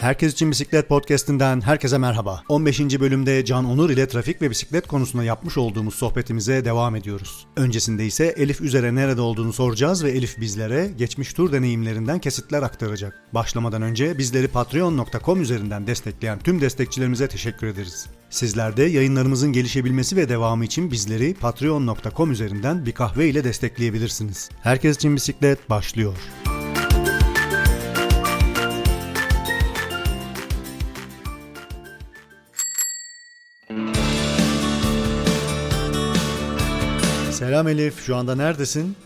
Herkes için Bisiklet Podcast'inden herkese merhaba. 15. bölümde Can Onur ile trafik ve bisiklet konusunda yapmış olduğumuz sohbetimize devam ediyoruz. Öncesinde ise Elif üzere nerede olduğunu soracağız ve Elif bizlere geçmiş tur deneyimlerinden kesitler aktaracak. Başlamadan önce bizleri patreon.com üzerinden destekleyen tüm destekçilerimize teşekkür ederiz. Sizler de yayınlarımızın gelişebilmesi ve devamı için bizleri patreon.com üzerinden bir kahve ile destekleyebilirsiniz. Herkes için bisiklet başlıyor. Selam Elif, şu anda neredesin?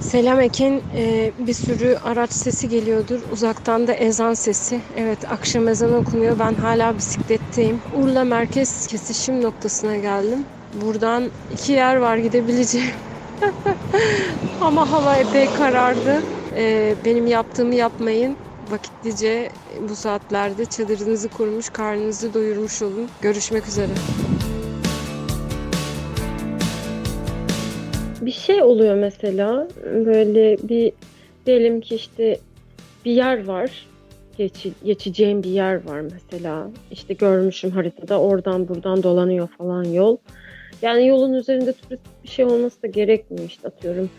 Selam Ekin. Ee, bir sürü araç sesi geliyordur. Uzaktan da ezan sesi. Evet akşam ezanı okunuyor. Ben hala bisikletteyim. Urla merkez kesişim noktasına geldim. Buradan iki yer var gidebileceğim. Ama hava epey karardı. Ee, benim yaptığımı yapmayın. Vakitlice bu saatlerde çadırınızı kurmuş, karnınızı doyurmuş olun. Görüşmek üzere. Şey oluyor mesela böyle bir diyelim ki işte bir yer var geçi, geçeceğim bir yer var mesela. İşte görmüşüm haritada oradan buradan dolanıyor falan yol. Yani yolun üzerinde turistik bir şey olması da gerekmiyor işte atıyorum.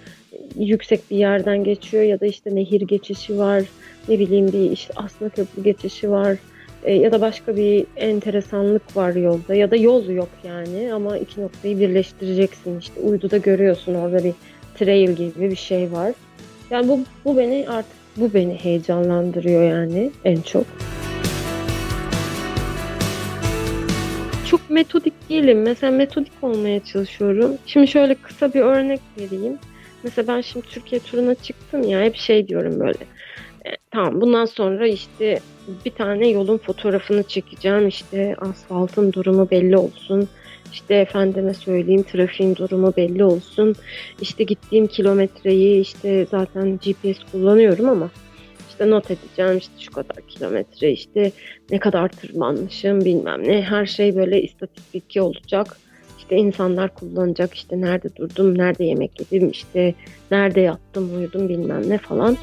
Yüksek bir yerden geçiyor ya da işte nehir geçişi var ne bileyim bir işte aslında köprü geçişi var e, ya da başka bir enteresanlık var yolda ya da yol yok yani ama iki noktayı birleştireceksin işte uyduda görüyorsun orada bir trail gibi bir şey var. Yani bu, bu beni artık bu beni heyecanlandırıyor yani en çok. Çok metodik değilim. Mesela metodik olmaya çalışıyorum. Şimdi şöyle kısa bir örnek vereyim. Mesela ben şimdi Türkiye turuna çıktım ya hep şey diyorum böyle. E, tamam bundan sonra işte bir tane yolun fotoğrafını çekeceğim. İşte asfaltın durumu belli olsun. İşte efendime söyleyeyim trafiğin durumu belli olsun. İşte gittiğim kilometreyi işte zaten GPS kullanıyorum ama işte not edeceğim işte şu kadar kilometre işte ne kadar tırmanmışım bilmem ne her şey böyle istatistik olacak. İşte insanlar kullanacak işte nerede durdum, nerede yemek yedim, işte nerede yattım, uyudum bilmem ne falan.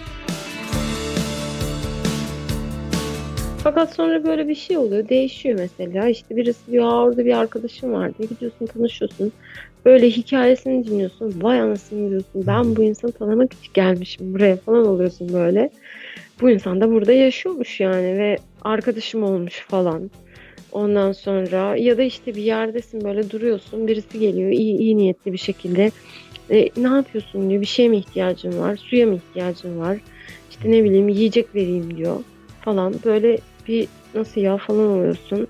Fakat sonra böyle bir şey oluyor. Değişiyor mesela. İşte birisi diyor "Aa, orada bir arkadaşım vardı. Gidiyorsun tanışıyorsun. Böyle hikayesini dinliyorsun. Vay anasını diyorsun. Ben bu insanı tanımak için gelmişim buraya falan oluyorsun böyle. Bu insan da burada yaşıyormuş yani ve arkadaşım olmuş falan. Ondan sonra ya da işte bir yerdesin böyle duruyorsun. Birisi geliyor iyi, iyi niyetli bir şekilde. E, ne yapıyorsun diyor. Bir şeye mi ihtiyacın var? Suya mı ihtiyacın var? İşte ne bileyim yiyecek vereyim diyor falan. Böyle bir nasıl ya falan oluyorsun.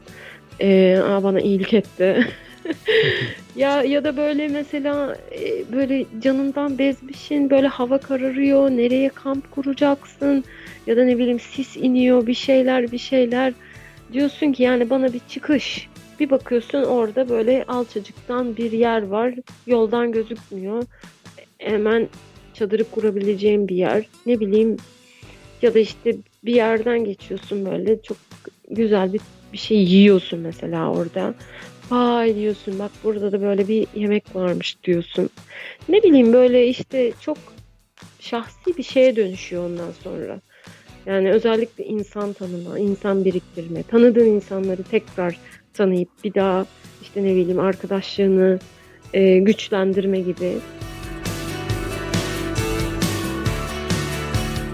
Ee, aa bana iyilik etti. ya ya da böyle mesela e, böyle canından bezmişin böyle hava kararıyor nereye kamp kuracaksın ya da ne bileyim sis iniyor bir şeyler bir şeyler diyorsun ki yani bana bir çıkış bir bakıyorsun orada böyle alçacıktan bir yer var yoldan gözükmüyor hemen çadırı kurabileceğim bir yer ne bileyim ya da işte bir yerden geçiyorsun böyle çok güzel bir, bir şey yiyorsun mesela orada. Vay diyorsun bak burada da böyle bir yemek varmış diyorsun. Ne bileyim böyle işte çok şahsi bir şeye dönüşüyor ondan sonra. Yani özellikle insan tanıma, insan biriktirme, tanıdığın insanları tekrar tanıyıp bir daha işte ne bileyim arkadaşlığını e, güçlendirme gibi.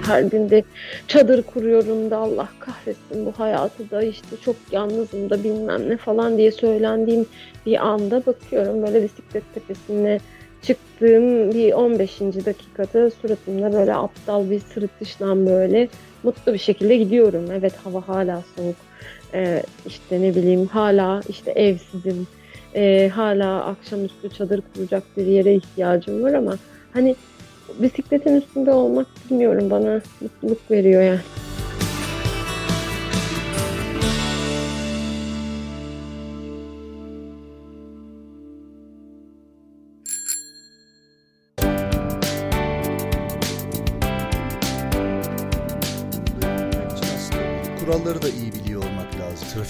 Her gün de çadır kuruyorum da Allah kahretsin bu hayatı da işte çok yalnızım da bilmem ne falan diye söylendiğim bir anda bakıyorum böyle bisiklet tepesine çıktığım bir 15. dakikada suratımda böyle aptal bir sırıtışla böyle mutlu bir şekilde gidiyorum. Evet hava hala soğuk. Ee, işte ne bileyim hala işte evsizim. Ee, hala akşamüstü çadır kuracak bir yere ihtiyacım var ama hani bisikletin üstünde olmak bilmiyorum bana mutluluk veriyor yani. Kuralları da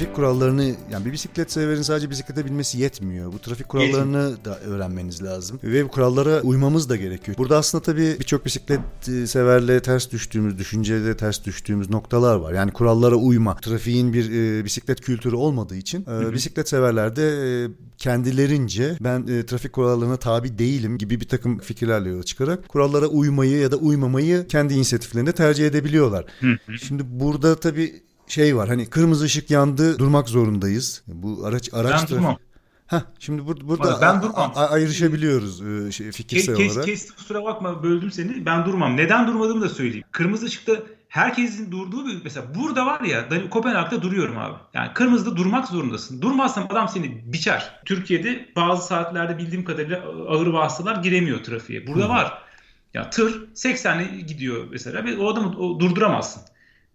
trafik kurallarını yani bir bisiklet severin sadece bisiklete binmesi yetmiyor. Bu trafik kurallarını da öğrenmeniz lazım. Ve bu kurallara uymamız da gerekiyor. Burada aslında tabii birçok bisiklet e, severle ters düştüğümüz, düşüncede ters düştüğümüz noktalar var. Yani kurallara uyma. Trafiğin bir e, bisiklet kültürü olmadığı için e, bisiklet severler de e, kendilerince ben e, trafik kurallarına tabi değilim gibi bir takım fikirlerle yola çıkarak kurallara uymayı ya da uymamayı kendi inisiyatiflerinde tercih edebiliyorlar. Şimdi burada tabii şey var hani kırmızı ışık yandı durmak zorundayız. Bu araç araç Ben trafik- durmam. Heh, şimdi bur- burada Ben durmam. ayrışabiliyoruz e, şey, Kes, fikirsel kes, olarak. kes, kusura bakma böldüm seni. Ben durmam. Neden durmadığımı da söyleyeyim. Kırmızı ışıkta herkesin durduğu bir mesela burada var ya ben Kopenhag'da duruyorum abi. Yani kırmızıda durmak zorundasın. Durmazsan adam seni biçer. Türkiye'de bazı saatlerde bildiğim kadarıyla ağır vasıtalar giremiyor trafiğe. Burada var. Ya tır 80'le gidiyor mesela ve o adamı o- durduramazsın.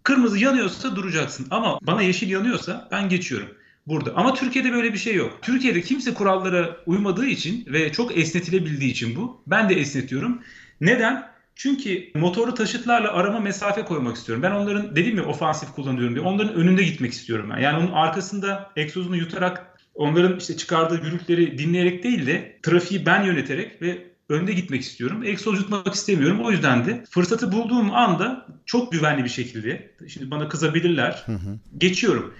Kırmızı yanıyorsa duracaksın ama bana yeşil yanıyorsa ben geçiyorum burada. Ama Türkiye'de böyle bir şey yok. Türkiye'de kimse kurallara uymadığı için ve çok esnetilebildiği için bu. Ben de esnetiyorum. Neden? Çünkü motorlu taşıtlarla arama mesafe koymak istiyorum. Ben onların dedim ya ofansif kullanıyorum diye. Onların önünde gitmek istiyorum ben. Yani onun arkasında egzozunu yutarak onların işte çıkardığı gürültüleri dinleyerek değil de trafiği ben yöneterek ve önde gitmek istiyorum. Egzoz yutmak istemiyorum. O yüzden de fırsatı bulduğum anda çok güvenli bir şekilde şimdi bana kızabilirler. Hı hı. Geçiyorum.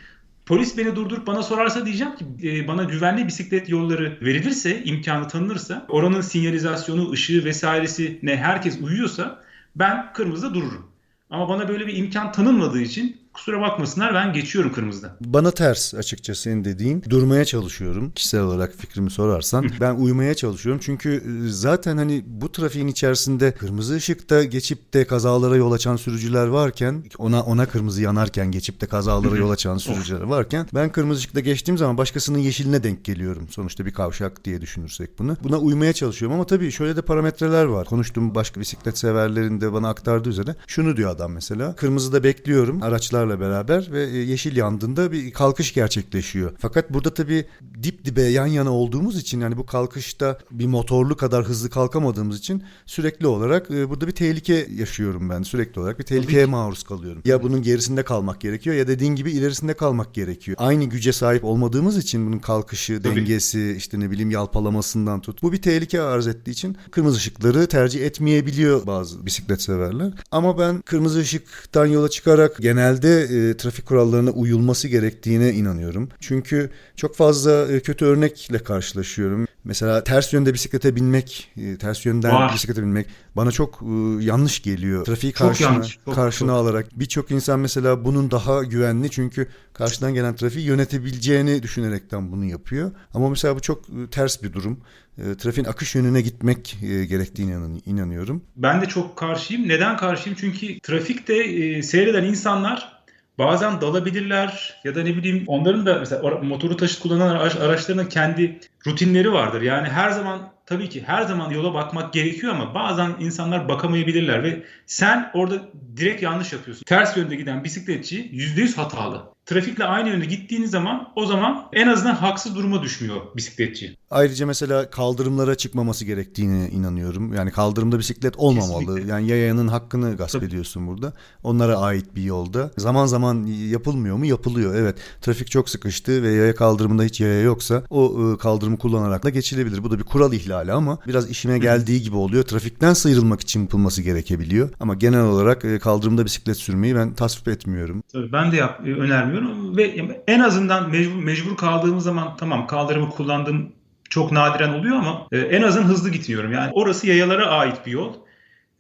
Polis beni durdurup bana sorarsa diyeceğim ki e, bana güvenli bisiklet yolları verilirse, imkanı tanınırsa, oranın sinyalizasyonu, ışığı vesairesi ne herkes uyuyorsa ben kırmızıda dururum. Ama bana böyle bir imkan tanınmadığı için kusura bakmasınlar ben geçiyorum kırmızıda. Bana ters açıkçası senin dediğin. Durmaya çalışıyorum. Kişisel olarak fikrimi sorarsan. ben uyumaya çalışıyorum. Çünkü e, zaten hani bu trafiğin içerisinde kırmızı ışıkta geçip de kazalara yol açan sürücüler varken ona ona kırmızı yanarken geçip de kazalara yol açan sürücüler varken ben kırmızı ışıkta geçtiğim zaman başkasının yeşiline denk geliyorum. Sonuçta bir kavşak diye düşünürsek bunu. Buna uymaya çalışıyorum ama tabii şöyle de parametreler var. Konuştuğum başka bisiklet severlerin de bana aktardığı üzere şunu diyor adam mesela. Kırmızıda bekliyorum araçlarla beraber ve e, yeşil yandığında bir kalkış gerçekleşiyor. Fakat burada tabii dip dibe yan yana olduğumuz için yani bu kalkışta bir motorlu kadar hızlı kalkamadığımız için sürekli olarak e, burada bir tehlike yaşıyorum ben. Sürekli olarak bir tehlikeye maruz kalıyorum. Ya bunun gerisinde kalmak gerekiyor ya dediğin gibi ilerisinde kalmak gerekiyor. Aynı güce sahip olmadığımız için bunun kalkışı, Tabii. dengesi, işte ne bileyim yalpalamasından tut. Bu bir tehlike arz ettiği için kırmızı ışıkları tercih etmeyebiliyor bazı bisiklet severler. Ama ben kırmızı ışıktan yola çıkarak genelde e, trafik kurallarına uyulması gerektiğine inanıyorum. Çünkü çok fazla e, kötü örnekle karşılaşıyorum. Mesela ters yönde bisiklete binmek, e, ters yönden Var. bisiklete binmek bana çok e, yanlış geliyor. Trafiği Çok karşına, yanlış, çok, karşına çok. alarak birçok insan mesela bunun daha güvenli çünkü karşıdan gelen trafiği yönetebileceğini düşünerekten bunu yapıyor. Ama mesela bu çok e, ters bir durum. E, trafiğin akış yönüne gitmek e, gerektiğine inan- inanıyorum. Ben de çok karşıyım. Neden karşıyım? Çünkü trafikte seyreden insanlar bazen dalabilirler ya da ne bileyim onların da mesela motoru taşıt kullanan araç, araçlarının kendi rutinleri vardır. Yani her zaman tabii ki her zaman yola bakmak gerekiyor ama bazen insanlar bakamayabilirler ve sen orada direkt yanlış yapıyorsun. Ters yönde giden bisikletçi %100 hatalı. Trafikle aynı yönde gittiğiniz zaman o zaman en azından haksız duruma düşmüyor bisikletçi. Ayrıca mesela kaldırımlara çıkmaması gerektiğine inanıyorum. Yani kaldırımda bisiklet olmamalı. Kesinlikle. Yani yayanın hakkını gasp Tabii. ediyorsun burada. Onlara ait bir yolda. Zaman zaman yapılmıyor mu? Yapılıyor. Evet. Trafik çok sıkıştı ve yaya kaldırımında hiç yaya yoksa o e, kaldırımı kullanarak da geçilebilir. Bu da bir kural ihlali ama biraz işime geldiği gibi oluyor. Trafikten sıyrılmak için yapılması gerekebiliyor. Ama genel olarak e, kaldırımda bisiklet sürmeyi ben tasvip etmiyorum. Tabii ben de yap, e, önermiyorum ve en azından mecbur, mecbur kaldığımız zaman tamam kaldırımı kullandığım çok nadiren oluyor ama e, en azından hızlı gitmiyorum. Yani orası yayalara ait bir yol.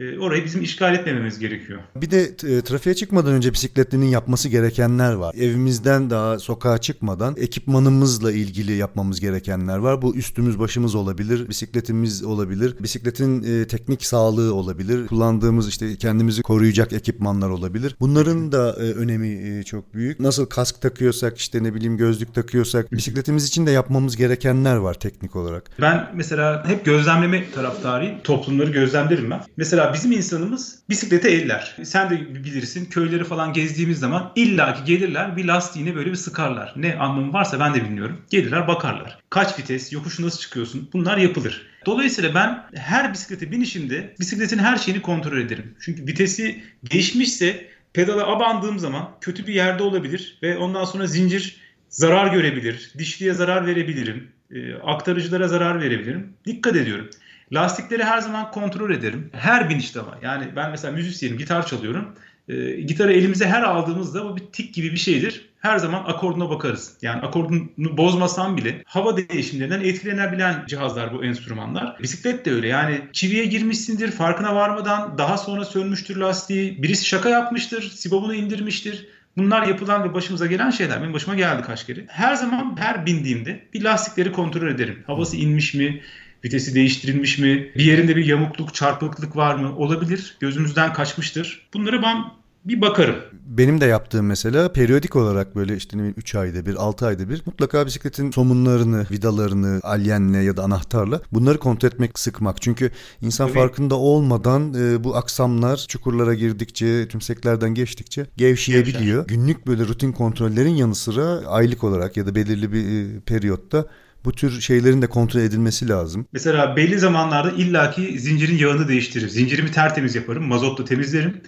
E, orayı bizim işgal etmememiz gerekiyor. Bir de e, trafiğe çıkmadan önce bisikletlinin yapması gerekenler var. Evimizden daha sokağa çıkmadan ekipmanımızla ilgili yapmamız gerekenler var. Bu üstümüz başımız olabilir, bisikletimiz olabilir, bisikletin e, teknik sağlığı olabilir, kullandığımız işte kendimizi koruyacak ekipmanlar olabilir. Bunların da önemi çok büyük. Nasıl kask takıyorsak işte ne bileyim gözlük takıyorsak bisikletimiz için de yapmamız gerekenler var teknik olarak. Ben mesela hep gözlemleme taraftarıyım. Toplumları gözlemlerim ben. Mesela bizim insanımız bisiklete eller. Sen de bilirsin köyleri falan gezdiğimiz zaman illaki gelirler bir lastiğine böyle bir sıkarlar. Ne anlamı varsa ben de bilmiyorum. Gelirler bakarlar. Kaç vites, yokuşu nasıl çıkıyorsun bunlar yapılır. Dolayısıyla ben her bisiklete binişimde bisikletin her şeyini kontrol ederim. Çünkü vitesi değişmişse pedala abandığım zaman kötü bir yerde olabilir ve ondan sonra zincir zarar görebilir. Dişliye zarar verebilirim. E, aktarıcılara zarar verebilirim. Dikkat ediyorum. Lastikleri her zaman kontrol ederim. Her binişte var. Yani ben mesela müzisyenim, gitar çalıyorum. E, gitarı elimize her aldığımızda bu bir tik gibi bir şeydir. Her zaman akorduna bakarız. Yani akordunu bozmasam bile hava değişimlerinden etkilenebilen cihazlar bu enstrümanlar. Bisiklet de öyle. Yani çiviye girmişsindir farkına varmadan daha sonra sönmüştür lastiği. Birisi şaka yapmıştır, sibobunu indirmiştir. Bunlar yapılan ve başımıza gelen şeyler. Benim başıma geldi kaç kere. Her zaman her bindiğimde bir lastikleri kontrol ederim. Havası inmiş mi? Vitesi değiştirilmiş mi? Bir yerinde bir yamukluk, çarpıklık var mı? Olabilir. Gözümüzden kaçmıştır. Bunları ben bir bakarım. Benim de yaptığım mesela periyodik olarak böyle işte ne bileyim 3 ayda bir 6 ayda bir mutlaka bisikletin somunlarını, vidalarını alyenle ya da anahtarla bunları kontrol etmek, sıkmak. Çünkü insan Tabii. farkında olmadan e, bu aksamlar çukurlara girdikçe, tümseklerden geçtikçe gevşeyebiliyor. Günlük böyle rutin kontrollerin yanı sıra aylık olarak ya da belirli bir e, periyotta bu tür şeylerin de kontrol edilmesi lazım. Mesela belli zamanlarda illaki zincirin yağını değiştiririm. Zincirimi tertemiz yaparım. Mazotla temizlerim.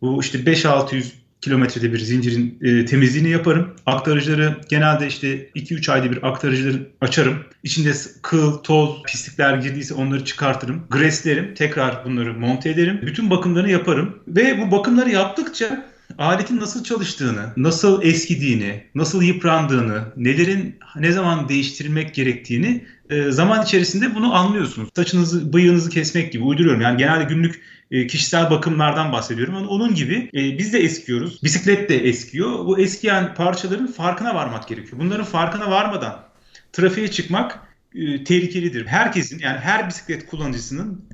Bu işte 5-600 kilometrede bir zincirin e, temizliğini yaparım. Aktarıcıları genelde işte 2-3 ayda bir aktarıcıları açarım. İçinde kıl, toz, pislikler girdiyse onları çıkartırım. Greslerim. Tekrar bunları monte ederim. Bütün bakımlarını yaparım. Ve bu bakımları yaptıkça aletin nasıl çalıştığını, nasıl eskidiğini, nasıl yıprandığını, nelerin ne zaman değiştirilmek gerektiğini e, zaman içerisinde bunu anlıyorsunuz. Saçınızı, bıyığınızı kesmek gibi uyduruyorum. Yani genelde günlük e, kişisel bakımlardan bahsediyorum. Onun gibi e, biz de eskiyoruz. Bisiklet de eskiyor. Bu eskiyen parçaların farkına varmak gerekiyor. Bunların farkına varmadan trafiğe çıkmak tehlikelidir. Herkesin yani her bisiklet kullanıcısının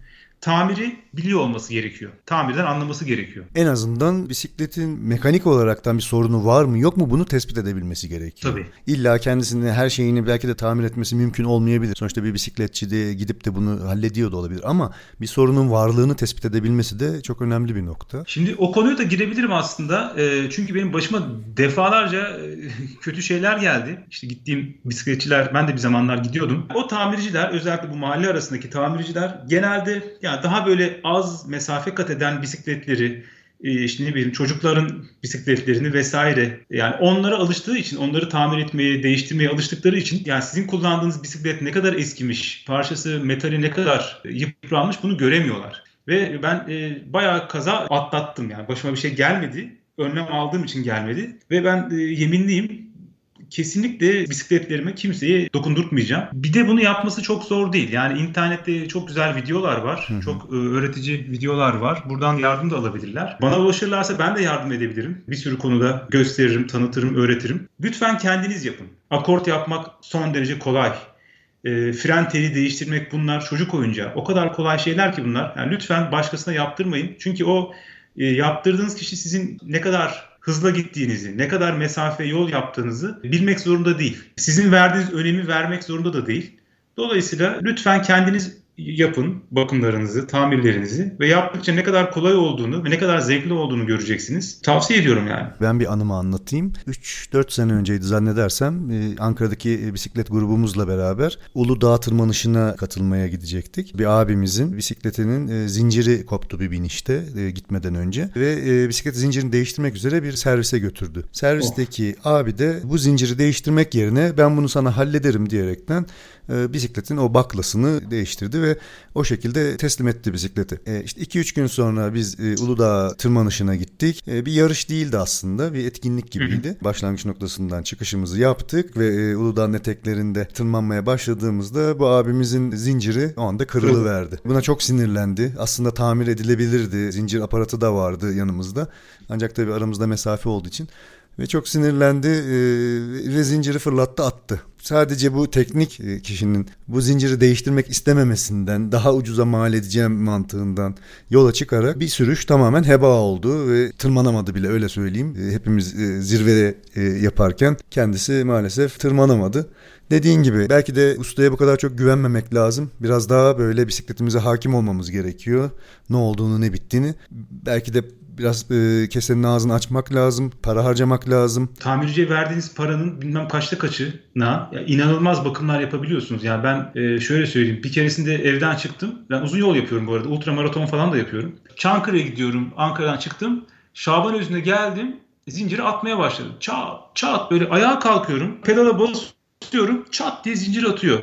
tamiri biliyor olması gerekiyor. Tamirden anlaması gerekiyor. En azından bisikletin mekanik olaraktan bir sorunu var mı yok mu bunu tespit edebilmesi gerekiyor. Tabii. İlla kendisini her şeyini belki de tamir etmesi mümkün olmayabilir. Sonuçta bir bisikletçi de gidip de bunu hallediyor da olabilir ama bir sorunun varlığını tespit edebilmesi de çok önemli bir nokta. Şimdi o konuya da girebilirim aslında. E, çünkü benim başıma defalarca e, kötü şeyler geldi. İşte gittiğim bisikletçiler, ben de bir zamanlar gidiyordum. O tamirciler, özellikle bu mahalle arasındaki tamirciler genelde yani daha böyle az mesafe kat eden bisikletleri, e, işte ne bileyim çocukların bisikletlerini vesaire yani onlara alıştığı için onları tamir etmeye, değiştirmeye alıştıkları için yani sizin kullandığınız bisiklet ne kadar eskimiş, parçası, metali ne kadar yıpranmış bunu göremiyorlar. Ve ben e, bayağı kaza atlattım yani başıma bir şey gelmedi. Önlem aldığım için gelmedi. Ve ben e, yeminliyim kesinlikle bisikletlerime kimseye dokundurtmayacağım. Bir de bunu yapması çok zor değil. Yani internette çok güzel videolar var. Hı hı. Çok e, öğretici videolar var. Buradan yardım da alabilirler. Bana ulaşırlarsa ben de yardım edebilirim. Bir sürü konuda gösteririm, tanıtırım, öğretirim. Lütfen kendiniz yapın. Akort yapmak son derece kolay. E, fren teli değiştirmek bunlar çocuk oyuncağı. O kadar kolay şeyler ki bunlar. Yani lütfen başkasına yaptırmayın. Çünkü o e, yaptırdığınız kişi sizin ne kadar hızla gittiğinizi, ne kadar mesafe yol yaptığınızı bilmek zorunda değil. Sizin verdiğiniz önemi vermek zorunda da değil. Dolayısıyla lütfen kendiniz yapın bakımlarınızı, tamirlerinizi ve yaptıkça ne kadar kolay olduğunu ve ne kadar zevkli olduğunu göreceksiniz. Tavsiye ediyorum yani. Ben bir anımı anlatayım. 3-4 sene önceydi zannedersem e, Ankara'daki bisiklet grubumuzla beraber Uludağ tırmanışına katılmaya gidecektik. Bir abimizin bisikletinin e, zinciri koptu bir binişte e, gitmeden önce ve bisiklet zincirini değiştirmek üzere bir servise götürdü. Servisteki abi de bu zinciri değiştirmek yerine ben bunu sana hallederim diyerekten e, bisikletin o baklasını değiştirdi ve o şekilde teslim etti bisikleti. E, işte 2-3 gün sonra biz e, Uludağ tırmanışına gittik. E, bir yarış değildi aslında bir etkinlik gibiydi. Başlangıç noktasından çıkışımızı yaptık ve e, Uludağ'ın eteklerinde tırmanmaya başladığımızda bu abimizin zinciri o anda kırılıverdi. Buna çok sinirlendi. Aslında tamir edilebilirdi. Zincir aparatı da vardı yanımızda. Ancak tabii aramızda mesafe olduğu için ve çok sinirlendi e, ve zinciri fırlattı attı. Sadece bu teknik e, kişinin bu zinciri değiştirmek istememesinden daha ucuza mal edeceğim mantığından yola çıkarak bir sürüş tamamen heba oldu ve tırmanamadı bile öyle söyleyeyim. E, Hepimiz zirvede yaparken kendisi maalesef tırmanamadı. Dediğin gibi belki de ustaya bu kadar çok güvenmemek lazım. Biraz daha böyle bisikletimize hakim olmamız gerekiyor. Ne olduğunu ne bittiğini. Belki de biraz e, kesenin ağzını açmak lazım. Para harcamak lazım. tamirciye verdiğiniz paranın bilmem kaçta kaçına ya inanılmaz bakımlar yapabiliyorsunuz. Yani ben e, şöyle söyleyeyim. Bir keresinde evden çıktım. Ben uzun yol yapıyorum bu arada. Ultramaraton falan da yapıyorum. Çankırı'ya gidiyorum. Ankara'dan çıktım. Şaban Özü'ne geldim. Zinciri atmaya başladım. Çat çat böyle ayağa kalkıyorum. Pedala basıyorum. Çat diye zincir atıyor.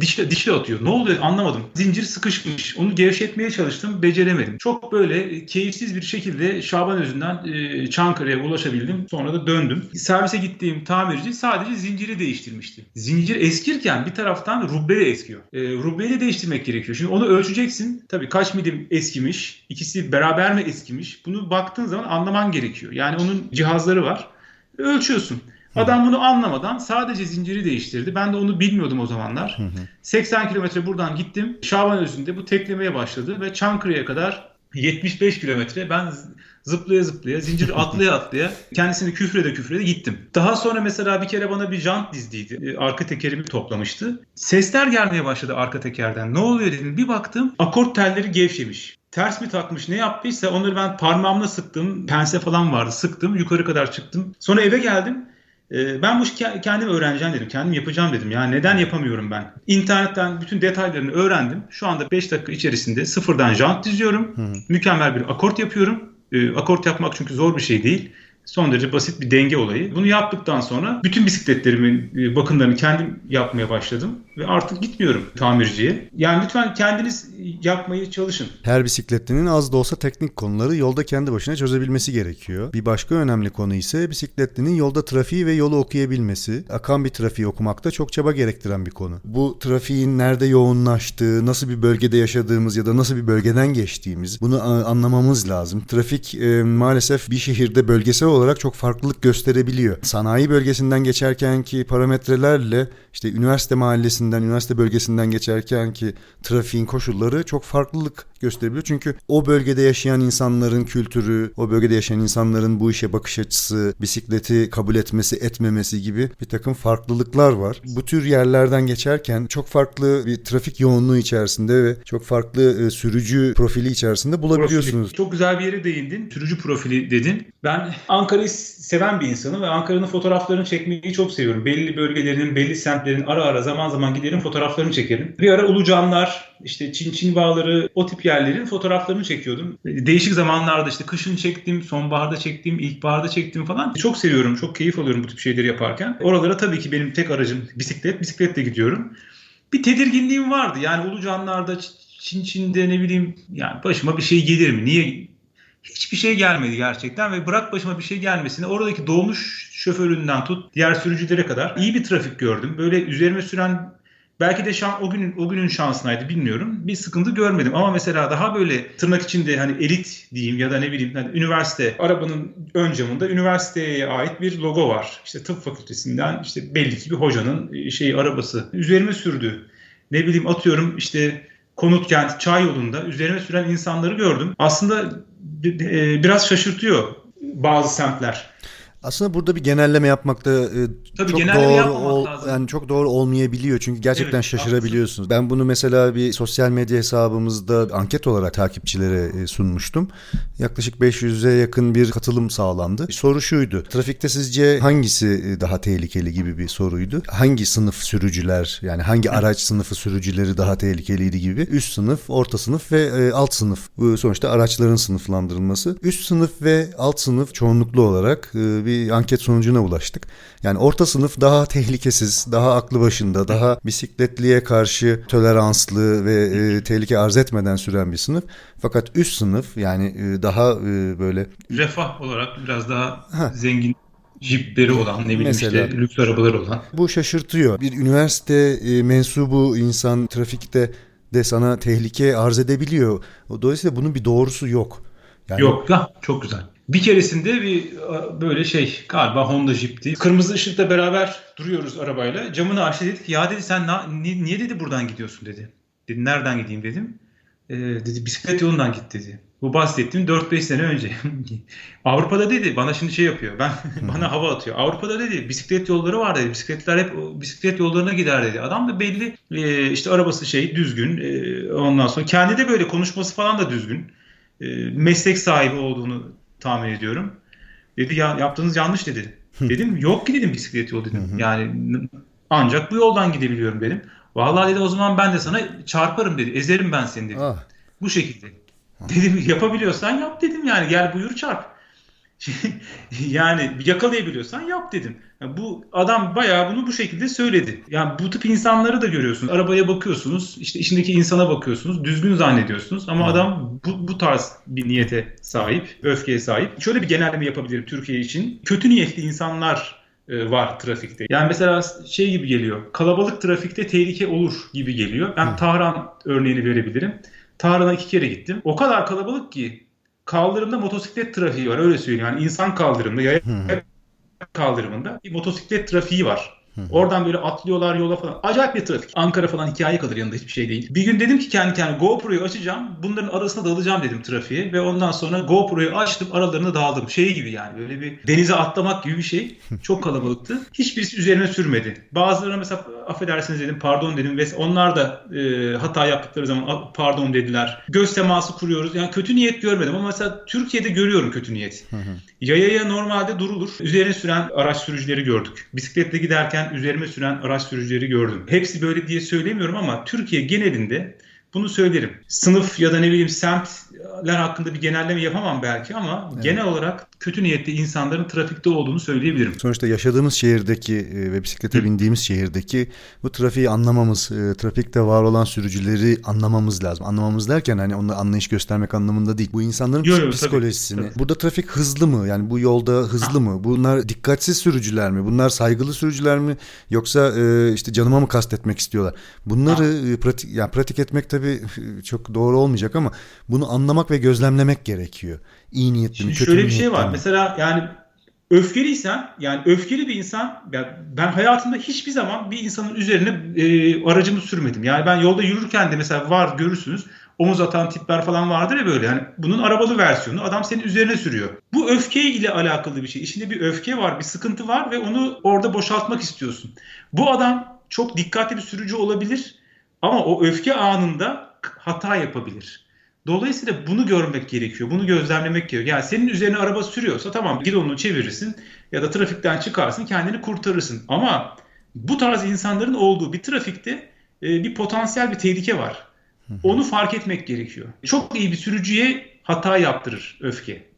Dişle, dişle atıyor. Ne oluyor anlamadım. Zincir sıkışmış. Onu gevşetmeye çalıştım. Beceremedim. Çok böyle keyifsiz bir şekilde Şaban Özü'nden e, Çankırı'ya ulaşabildim. Sonra da döndüm. Servise gittiğim tamirci sadece zinciri değiştirmişti. Zincir eskirken bir taraftan rubbe de eskiyor. E, rubbeyi de değiştirmek gerekiyor. Şimdi onu ölçeceksin. Tabii kaç milim eskimiş? İkisi beraber mi eskimiş? Bunu baktığın zaman anlaman gerekiyor. Yani onun cihazları var. Ölçüyorsun. Adam bunu anlamadan sadece zinciri değiştirdi. Ben de onu bilmiyordum o zamanlar. 80 kilometre buradan gittim. Şaban Özü'nde bu teklemeye başladı ve Çankırı'ya kadar 75 kilometre ben zıplaya zıplaya, zincir atlaya atlaya kendisini küfrede küfrede gittim. Daha sonra mesela bir kere bana bir jant dizdiydi. E, Arka tekerimi toplamıştı. Sesler gelmeye başladı arka tekerden. Ne oluyor dedim. Bir baktım akort telleri gevşemiş. Ters mi takmış ne yaptıysa onları ben parmağımla sıktım. Pense falan vardı sıktım. Yukarı kadar çıktım. Sonra eve geldim. Ee, Ben bu işi ke- kendim öğreneceğim dedim. Kendim yapacağım dedim. Yani neden yapamıyorum ben? İnternetten bütün detaylarını öğrendim. Şu anda 5 dakika içerisinde sıfırdan jant diziyorum. Mükemmel bir akort yapıyorum. Ee, Akort yapmak çünkü zor bir şey değil. Son derece basit bir denge olayı. Bunu yaptıktan sonra bütün bisikletlerimin e, bakımlarını kendim yapmaya başladım. Ve artık gitmiyorum tamirciye. Yani lütfen kendiniz yapmayı çalışın. Her bisikletlinin az da olsa teknik konuları yolda kendi başına çözebilmesi gerekiyor. Bir başka önemli konu ise bisikletlinin yolda trafiği ve yolu okuyabilmesi. Akan bir trafiği okumak da çok çaba gerektiren bir konu. Bu trafiğin nerede yoğunlaştığı, nasıl bir bölgede yaşadığımız ya da nasıl bir bölgeden geçtiğimiz bunu anlamamız lazım. Trafik e, maalesef bir şehirde bölgesel olarak çok farklılık gösterebiliyor. Sanayi bölgesinden geçerken ki parametrelerle işte üniversite mahallesinden, üniversite bölgesinden geçerken ki trafiğin koşulları çok farklılık gösterebiliyor. Çünkü o bölgede yaşayan insanların kültürü, o bölgede yaşayan insanların bu işe bakış açısı, bisikleti kabul etmesi, etmemesi gibi bir takım farklılıklar var. Bu tür yerlerden geçerken çok farklı bir trafik yoğunluğu içerisinde ve çok farklı e, sürücü profili içerisinde bulabiliyorsunuz. Profili. Çok güzel bir yere değindin. Sürücü profili dedin. Ben Ankara'yı seven bir insanım ve Ankara'nın fotoğraflarını çekmeyi çok seviyorum. Belli bölgelerinin, belli semtlerin ara ara zaman zaman giderim fotoğraflarını çekerim. Bir ara Ulucanlar, işte Çin Çin Bağları o tip yerlerin fotoğraflarını çekiyordum. Değişik zamanlarda işte kışın çektim, sonbaharda çektim, ilkbaharda çektim falan. Çok seviyorum, çok keyif alıyorum bu tip şeyleri yaparken. Oralara tabii ki benim tek aracım bisiklet. Bisikletle gidiyorum. Bir tedirginliğim vardı. Yani Ulucanlar'da, Çin Çin'de ne bileyim yani başıma bir şey gelir mi? Niye hiçbir şey gelmedi gerçekten ve bırak başıma bir şey gelmesine oradaki dolmuş şoföründen tut diğer sürücülere kadar iyi bir trafik gördüm. Böyle üzerime süren belki de şan, o günün o günün şansınaydı bilmiyorum. Bir sıkıntı görmedim ama mesela daha böyle tırnak içinde hani elit diyeyim ya da ne bileyim hani üniversite arabanın ön camında üniversiteye ait bir logo var. İşte tıp fakültesinden işte belli ki bir hocanın şey arabası üzerime sürdü. Ne bileyim atıyorum işte Konutkent, Çay yolunda üzerime süren insanları gördüm. Aslında e, biraz şaşırtıyor bazı semtler. Aslında burada bir genelleme yapmak da e, Tabii çok genelleme doğru yapmamak ol- lazım. yani çok doğru olmayabiliyor çünkü gerçekten Evet, şaşırabiliyorsunuz. Ben bunu mesela bir sosyal medya hesabımızda anket olarak takipçilere e, sunmuştum. Yaklaşık 500'e yakın bir katılım sağlandı. Soru şuydu. Trafikte sizce hangisi e, daha tehlikeli gibi bir soruydu. Hangi sınıf sürücüler yani hangi araç sınıfı sürücüleri daha tehlikeliydi gibi. Üst sınıf, orta sınıf ve e, alt sınıf. Bu sonuçta araçların sınıflandırılması. Üst sınıf ve alt sınıf çoğunluklu olarak e, bir anket sonucuna ulaştık. Yani orta sınıf daha tehlikesiz, daha aklı başında, daha bisikletliye karşı toleranslı ve e, tehlike arz etmeden süren bir sınıf. Fakat üst sınıf yani e, daha e, böyle Refah olarak biraz daha Ha. zengin jipleri olan ne bileyim Mesela. işte lüks arabaları olan. bu şaşırtıyor. Bir üniversite e, mensubu insan trafikte de sana tehlike arz edebiliyor. Dolayısıyla bunun bir doğrusu yok. Yani Yok ha, çok güzel. Bir keresinde bir a, böyle şey galiba Honda Jeep'ti. Kırmızı ışıkta beraber duruyoruz arabayla. Camını açtı dedik ki ya dedi sen na- ni- niye dedi buradan gidiyorsun dedi. Dedi nereden gideyim dedim. Ee, dedi bisiklet yolundan git dedi. Bu bahsettiğim 4-5 sene önce. Avrupa'da dedi bana şimdi şey yapıyor. Ben bana hava atıyor. Avrupa'da dedi bisiklet yolları var dedi. Bisikletler hep bisiklet yollarına gider dedi. Adam da belli e, işte arabası şey düzgün. E, ondan sonra kendi de böyle konuşması falan da düzgün. E, meslek sahibi olduğunu tahmin ediyorum. Dedi ya yaptığınız yanlış dedi. Dedim yok ki dedim bisiklet yolu dedim. Yani ancak bu yoldan gidebiliyorum dedim. Vallahi dedi o zaman ben de sana çarparım dedi. Ezerim ben seni dedi. ah, Bu şekilde. Dedim yapabiliyorsan yap dedim yani gel buyur çarp. yani yakalayabiliyorsan yap dedim. Yani bu adam bayağı bunu bu şekilde söyledi. Yani bu tip insanları da görüyorsunuz. Arabaya bakıyorsunuz, işte içindeki insana bakıyorsunuz, düzgün zannediyorsunuz ama adam bu, bu tarz bir niyete sahip, öfkeye sahip. Şöyle bir genelleme yapabilirim Türkiye için. Kötü niyetli insanlar e, var trafikte. Yani mesela şey gibi geliyor. Kalabalık trafikte tehlike olur gibi geliyor. Ben Tahran örneğini verebilirim. Tahran'a iki kere gittim. O kadar kalabalık ki kaldırımda motosiklet trafiği var öyle söyleyeyim. Yani insan kaldırımda, yaya kaldırımında bir motosiklet trafiği var. Oradan böyle atlıyorlar yola falan. Acayip bir trafik. Ankara falan hikaye kalır yanında hiçbir şey değil. Bir gün dedim ki kendi kendime GoPro'yu açacağım. Bunların arasına dalacağım dedim trafiğe. Ve ondan sonra GoPro'yu açtım aralarına daldım. Şey gibi yani böyle bir denize atlamak gibi bir şey. Çok kalabalıktı. Hiçbirisi üzerine sürmedi. Bazılarına mesela affedersiniz dedim pardon dedim. Ve onlar da e, hata yaptıkları zaman "A- pardon dediler. Göz teması kuruyoruz. Yani kötü niyet görmedim ama mesela Türkiye'de görüyorum kötü niyet. Yayaya normalde durulur. Üzerine süren araç sürücüleri gördük. Bisikletle giderken üzerime süren araç sürücüleri gördüm. Hepsi böyle diye söylemiyorum ama Türkiye genelinde bunu söylerim. Sınıf ya da ne bileyim semtler hakkında bir genelleme yapamam belki ama genel olarak kötü niyetli insanların trafikte olduğunu söyleyebilirim. Sonuçta yaşadığımız şehirdeki e, ve bisiklete bindiğimiz şehirdeki bu trafiği anlamamız, e, trafikte var olan sürücüleri anlamamız lazım. Anlamamız derken hani onlara anlayış göstermek anlamında değil. Bu insanların Yo, yo, tabii, psikolojisini. tabii. Burada trafik hızlı mı? Yani bu yolda hızlı mı? Bunlar dikkatsiz sürücüler mi? Bunlar saygılı sürücüler mi? Yoksa e, işte canıma mı kastetmek istiyorlar? Bunları e, pratik yani pratik etmek tabii çok doğru olmayacak ama bunu anlamak ve gözlemlemek gerekiyor. İyi niyetli mi, Şimdi kötü şöyle bir şey var. mi? Mesela yani öfkeliysen yani öfkeli bir insan yani ben hayatımda hiçbir zaman bir insanın üzerine e, aracımı sürmedim. Yani ben yolda yürürken de mesela var görürsünüz omuz atan tipler falan vardır ya böyle. Yani bunun arabalı versiyonu adam senin üzerine sürüyor. Bu öfke ile alakalı bir şey. İçinde bir öfke var, bir sıkıntı var ve onu orada boşaltmak istiyorsun. Bu adam çok dikkatli bir sürücü olabilir ama o öfke anında hata yapabilir. Dolayısıyla bunu görmek gerekiyor. Bunu gözlemlemek gerekiyor. Yani senin üzerine araba sürüyorsa tamam gir onu çevirirsin ya da trafikten çıkarsın kendini kurtarırsın. Ama bu tarz insanların olduğu bir trafikte e, bir potansiyel bir tehlike var. Onu fark etmek gerekiyor. Çok iyi bir sürücüye hata yaptırır öfke.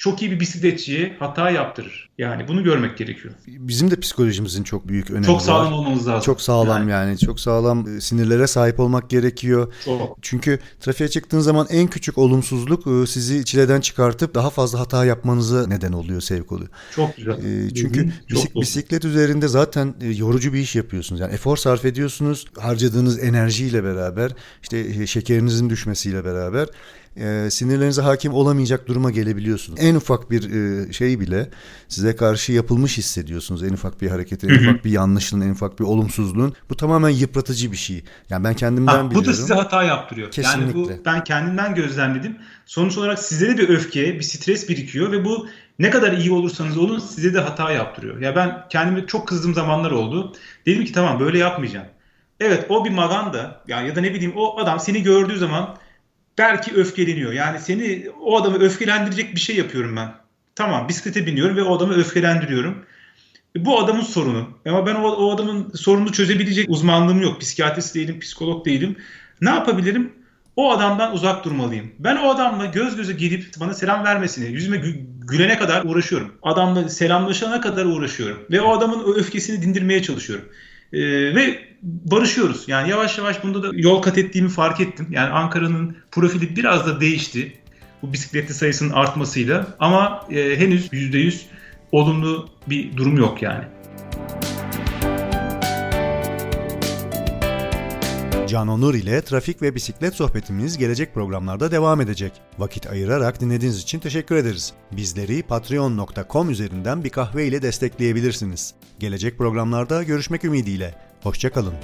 Çok iyi bir bisikletçiye hata yaptırır. Yani bunu görmek gerekiyor. Bizim de psikolojimizin çok büyük önemi Çok sağlam var. olmamız lazım. Çok sağlam Yani yani. Çok sağlam e, sinirlere sahip olmak gerekiyor. çok. Çünkü trafiğe çıktığın zaman en küçük olumsuzluk e, sizi çileden çıkartıp daha fazla hata yapmanıza neden oluyor, sevk oluyor. Çok güzel. E, Çünkü çok bisik- doğru. bisiklet üzerinde zaten yorucu bir iş yapıyorsunuz. Yani efor sarf ediyorsunuz. Harcadığınız enerjiyle beraber, işte şekerinizin düşmesiyle beraber e, sinirlerinize hakim olamayacak duruma gelebiliyorsunuz. En ufak bir e, şey bile size karşı yapılmış hissediyorsunuz. En ufak bir hareketin, en ufak bir yanlışlığın, en ufak bir olumsuzluğun. Bu tamamen yıpratıcı bir şey. Yani ben kendimden Ha, bu biliyorum. da size hata yaptırıyor. Yani bu Kesinlikle. ben kendimden gözlemledim. Sonuç olarak size de bir öfke, bir stres birikiyor ve bu ne kadar iyi olursanız olun size de hata yaptırıyor. Ya ben kendime çok kızdığım zamanlar oldu. Dedim ki tamam böyle yapmayacağım. Evet o bir maganda yani ya da ne bileyim o adam seni gördüğü zaman belki öfkeleniyor. Yani seni o adamı öfkelendirecek bir şey yapıyorum ben. Tamam bisiklete biniyorum ve o adamı öfkelendiriyorum. Bu adamın sorunu. Ama ben o, o adamın sorununu çözebilecek uzmanlığım yok. Psikiyatrist değilim, psikolog değilim. Ne yapabilirim? O adamdan uzak durmalıyım. Ben o adamla göz göze gelip bana selam vermesini, yüzüme gü- gülene kadar uğraşıyorum. Adamla selamlaşana kadar uğraşıyorum. Ve o adamın öfkesini dindirmeye çalışıyorum. Ee, ve barışıyoruz. Yani yavaş yavaş bunda da yol kat ettiğimi fark ettim. Yani Ankara'nın profili biraz da değişti. Bu bisikletli sayısının artmasıyla. Ama e, henüz %100 olumlu bir durum yok yani. Can Onur ile trafik ve bisiklet sohbetimiz gelecek programlarda devam edecek. Vakit ayırarak dinlediğiniz için teşekkür ederiz. Bizleri patreon.com üzerinden bir kahve ile destekleyebilirsiniz. Gelecek programlarda görüşmek ümidiyle. Hoşçakalın.